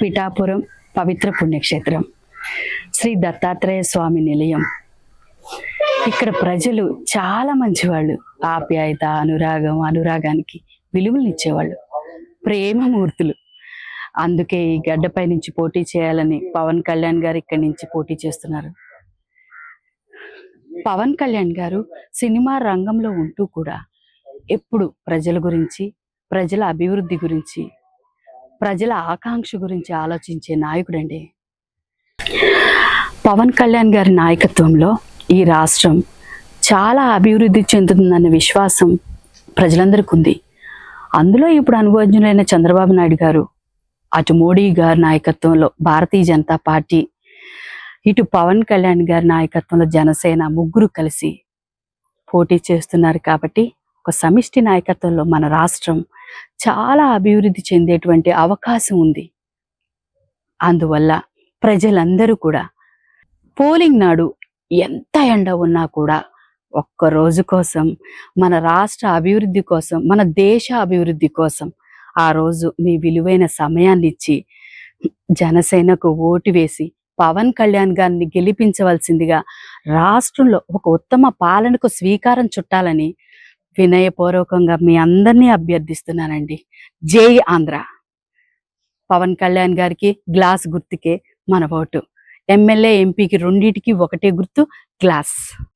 పిఠాపురం పవిత్ర పుణ్యక్షేత్రం. శ్రీ దత్తాత్రేయ స్వామి నిలయం. ఇక్కడ ప్రజలు చాలా మంచివాళ్ళు. ఆప్యాయత అనురాగం అనురాగానికి విలువలనిచ్చేవాళ్ళు ప్రేమమూర్తులు. అందుకే ఈ గడ్డపై నుంచి పోటీ చేయాలని పవన్ కళ్యాణ్ గారు ఇక్కడి నుంచి పోటీ చేస్తున్నారు. పవన్ కళ్యాణ్ గారు సినిమా రంగంలో ఉంటూ కూడా ఎప్పుడు ప్రజల గురించి ప్రజల అభివృద్ధి గురించి ప్రజల ఆకాంక్ష గురించి ఆలోచించే నాయకుడండి. పవన్ కళ్యాణ్ గారి నాయకత్వంలో ఈ రాష్ట్రం చాలా అభివృద్ధి చెందుతుందన్న విశ్వాసం ప్రజలందరికీ ఉంది అందులో ఇప్పుడు అనుభవజ్ఞులైన చంద్రబాబు నాయుడు గారు అటు మోడీ గారి నాయకత్వంలో భారతీయ జనతా పార్టీ ఇటు పవన్ కళ్యాణ్ గారి నాయకత్వంలో జనసేన ముగ్గురు కలిసి పోటీ చేస్తున్నారు కాబట్టి ఒక సమిష్టి నాయకత్వంలో మన రాష్ట్రం చాలా అభివృద్ధి చెందేటువంటి అవకాశం ఉంది. అందువల్ల ప్రజలందరూ కూడా పోలింగ్ నాడు ఎంత ఎండ ఉన్నా కూడా ఒక్క రోజు కోసం మన రాష్ట్ర అభివృద్ధి కోసం మన దేశ అభివృద్ధి కోసం ఆ రోజు మీ విలువైన సమయాన్ని ఇచ్చి జనసేనకు ఓటు వేసి పవన్ కళ్యాణ్ గారిని గెలిపించవలసిందిగా రాష్ట్రంలో ఒక ఉత్తమ పాలనకు స్వీకారం చుట్టాలని వినయపూర్వకంగా మీ అందరినీ అభ్యర్థిస్తున్నానండి. జై ఆంధ్ర. పవన్ కళ్యాణ్ గారికి గ్లాస్ గుర్తుకే మన ఓటు. ఎమ్మెల్యే ఎంపీకి రెండింటికి ఒకటే గుర్తు గ్లాస్.